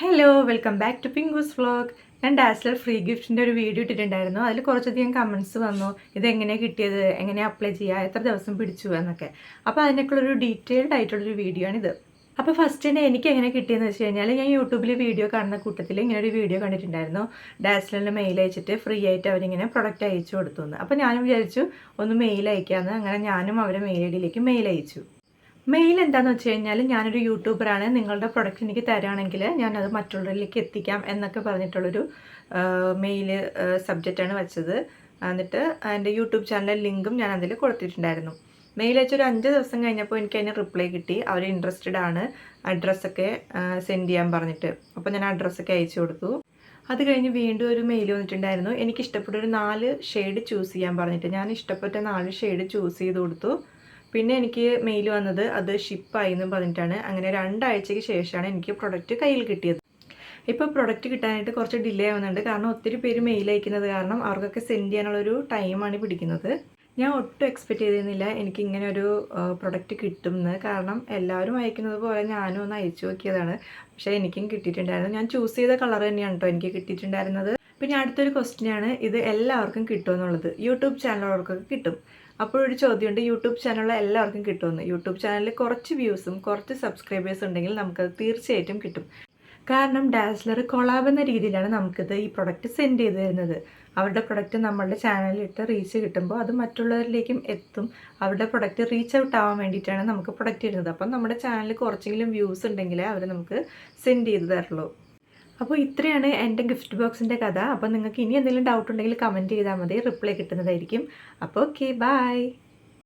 Hello welcome back to Pinkoos vlog ഞാൻ dazzler free ഗിഫ്റ്റിന്റെ ഒരു വീഡിയോ ഇട്ടിട്ടുണ്ടായിരുന്നു. അതിൽ കുറച്ചധികം കമൻസ് വന്നു. ഇത് ഇതെങ്ങനെയാണ് കിട്ടിയത്? എങ്ങനെ അപ്ലൈ ചെയ്യുക എത്ര ദിവസം പിടിച്ചു എന്നൊക്കെ. അപ്പോൾ അതിനൊക്കെയുള്ളൊരു ഡീറ്റെയിൽഡ് ആയിട്ടുള്ളൊരു വീഡിയോ ആണിത്. അപ്പോൾ ഫസ്റ്റ് തന്നെ എനിക്ക് എങ്ങനെ കിട്ടിയെന്ന് വെച്ച് കഴിഞ്ഞാൽ ഞാൻ യൂട്യൂബിൽ വീഡിയോ കാണുന്ന കൂട്ടത്തിൽ ഇങ്ങനെ ഒരു വീഡിയോ കണ്ടിട്ടുണ്ടായിരുന്നു. ഡാസ്ലറിന് മെയിൽ അയച്ചിട്ട് ഫ്രീ ആയിട്ട് അവരിങ്ങനെ പ്രൊഡക്റ്റ് അയച്ചു കൊടുത്തു അപ്പോൾ ഞാനും വിചാരിച്ചു ഒന്ന് മെയിൽ അയക്കാമെന്ന് അങ്ങനെ ഞാനും അവരെ മെയിൽ ഐ ഡിയിലേക്ക് മെയിൽ അയച്ചു. മെയിൽ എന്താണെന്ന് വെച്ച് കഴിഞ്ഞാൽ ഞാനൊരു യൂട്യൂബറാണ് നിങ്ങളുടെ പ്രൊഡക്റ്റ് എനിക്ക് തരാണെങ്കിൽ ഞാനത് മറ്റുള്ളവരിലേക്ക് എത്തിക്കാം എന്നൊക്കെ പറഞ്ഞിട്ടുള്ളൊരു മെയിൽ സബ്ജക്റ്റാണ് വെച്ചത്. എന്നിട്ട് എന്റെ യൂട്യൂബ് ചാനലിലെ ലിങ്കും ഞാൻ അതിൽ കൊടുത്തിട്ടുണ്ടായിരുന്നു. മെയിൽ അയച്ചൊരു അഞ്ച് ദിവസം കഴിഞ്ഞപ്പോൾ എനിക്ക് അതിന് റിപ്ലൈ കിട്ടി. അവർ ഇൻട്രസ്റ്റഡ് ആണ് അഡ്രസ്സൊക്കെ സെൻഡ് ചെയ്യാൻ പറഞ്ഞിട്ട്. അപ്പോൾ ഞാൻ അഡ്രസ്സൊക്കെ അയച്ചു കൊടുത്തു. അത് കഴിഞ്ഞ് വീണ്ടും ഒരു മെയിൽ വന്നിട്ടുണ്ടായിരുന്നു. എനിക്ക് ഇഷ്ടപ്പെട്ട ഒരു നാല് ഷെയ്ഡ് ചൂസ് ചെയ്യാൻ പറഞ്ഞിട്ട്. ഞാൻ ഇഷ്ടപ്പെട്ട നാല് ഷെയ്ഡ് ചൂസ് ചെയ്ത് കൊടുത്തു. പിന്നെ എനിക്ക് മെയിൽ വന്നത് അത് ഷിപ്പായി എന്ന് പറഞ്ഞിട്ടാണ്. അങ്ങനെ രണ്ടാഴ്ചയ്ക്ക് ശേഷമാണ് എനിക്ക് പ്രൊഡക്റ്റ് കയ്യിൽ കിട്ടിയത്. ഇപ്പോൾ പ്രൊഡക്റ്റ് കിട്ടാനായിട്ട് കുറച്ച് ഡിലേ ആവുന്നുണ്ട്. കാരണം ഒത്തിരി പേര് മെയിൽ അയക്കുന്നത് കാരണം അവർക്കൊക്കെ സെൻഡ് ചെയ്യാനുള്ളൊരു ടൈമാണ് പിടിക്കുന്നത്. ഞാൻ ഒട്ടും എക്സ്പെക്റ്റ് ചെയ്തിരുന്നില്ല എനിക്ക് ഇങ്ങനെ ഒരു പ്രൊഡക്റ്റ് കിട്ടുമെന്ന് കാരണം എല്ലാവരും അയക്കുന്നത് പോലെ ഞാനും ഒന്ന് അയച്ചു നോക്കിയതാണ്. പക്ഷേ എനിക്കും കിട്ടിയിട്ടുണ്ടായിരുന്നു. ഞാൻ ചൂസ് ചെയ്ത കളർ തന്നെയാണ് കേട്ടോ എനിക്ക് കിട്ടിയിട്ടുണ്ടായിരുന്നത്. പിന്നെ അടുത്തൊരു ക്വസ്റ്റ്യനാണ് ഇത് എല്ലാവർക്കും കിട്ടുമെന്നുള്ളത്. യൂട്യൂബ് ചാനലുകൾക്കൊക്കെ കിട്ടും. അപ്പോഴൊരു ചോദ്യമുണ്ട് യൂട്യൂബ് ചാനലുള്ള എല്ലാവർക്കും കിട്ടുമെന്ന്. യൂട്യൂബ് ചാനലിൽ കുറച്ച് വ്യൂസും കുറച്ച് സബ്സ്ക്രൈബേഴ്സ് ഉണ്ടെങ്കിൽ നമുക്കത് തീർച്ചയായിട്ടും കിട്ടും. കാരണം ഡാസ്ലർ കൊളാബ് എന്ന രീതിയിലാണ് നമുക്കിത് ഈ പ്രൊഡക്റ്റ് സെൻഡ് ചെയ്ത് തരുന്നത്. അവരുടെ പ്രൊഡക്റ്റ് നമ്മളുടെ ചാനലിലിട്ട് റീച്ച് കിട്ടുമ്പോൾ അത് മറ്റുള്ളവരിലേക്കും എത്തും. അവരുടെ പ്രൊഡക്റ്റ് റീച്ച് ഔട്ട് ആവാൻ വേണ്ടിയിട്ടാണ് നമുക്ക് പ്രൊഡക്റ്റ് ഇടുന്നത്. അപ്പം നമ്മുടെ ചാനലിൽ കുറച്ചെങ്കിലും വ്യൂസ് ഉണ്ടെങ്കിലേ അവർ നമുക്ക് സെൻഡ് ചെയ്ത് തരുള്ളൂ. അപ്പോൾ ഇത്രയാണ് എന്റെ ഗിഫ്റ്റ് ബോക്സിന്റെ കഥ. അപ്പോൾ നിങ്ങൾക്ക് ഇനി എന്തെങ്കിലും ഡൗട്ട് ഉണ്ടെങ്കിൽ കമന്റ് ചെയ്താൽ മതി. റിപ്ലൈ കിട്ടുന്നതായിരിക്കും. അപ്പോൾ ഓക്കെ ബായ്